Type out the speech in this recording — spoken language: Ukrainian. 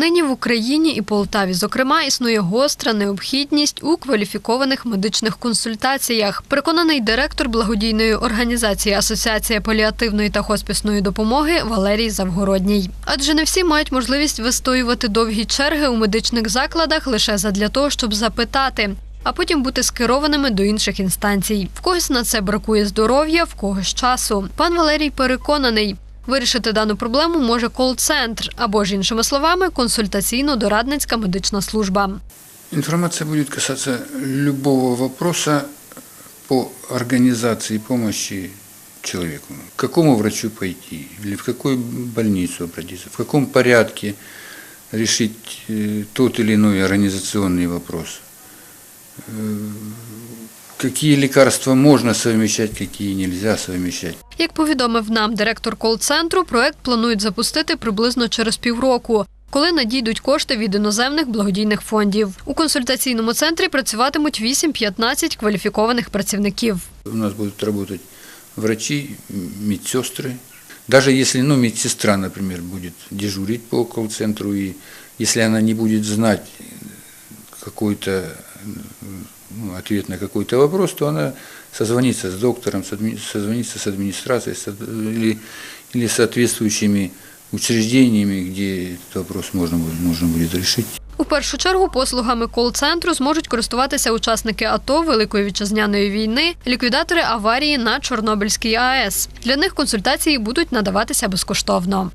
Нині в Україні і Полтаві, зокрема, існує гостра необхідність у кваліфікованих медичних консультаціях. Переконаний директор благодійної організації Асоціація паліативної та хоспісної допомоги Валерій Завгородній. Адже не всі мають можливість вистоювати довгі черги у медичних закладах лише задля того, щоб запитати. А потім бути скерованими до інших інстанцій. В когось на це бракує здоров'я, в когось часу. Пан Валерій переконаний, Вирішити дану проблему може кол-центр або ж іншими словами консультаційно-дорадницька медична служба. Информация будет касаться любого вопроса по организации помощи человеку. К какому врачу пойти, или в какую больницу обратиться, в каком порядке решить э, тот или иной организационный вопрос. Какие лекарства можно совмещать, какие нельзя совмещать. Як повідомив нам директор кол-центру, проект планують запустити приблизно через півроку. Коли надійдуть кошти від іноземних благодійних фондів у консультаційному центрі працюватимуть 8-15 кваліфікованих працівників. У нас будут работать врачи, м, медсестры. Даже если ну, медсестра, например, будет дежурить по колл-центру, и если она не будет знать какой-то ну, ответ на какой-то вопрос, то она созвонится с доктором, созвонится с администрацией с ад- или, или соответствующими учреждениями, где этот вопрос можно можно будет решить. У першу чергу послугами кол-центру зможуть користуватися учасники АТО Великої вітчизняної війни, ліквідатори аварії на Чорнобильській АЕС. Для них консультації будуть надаватися безкоштовно.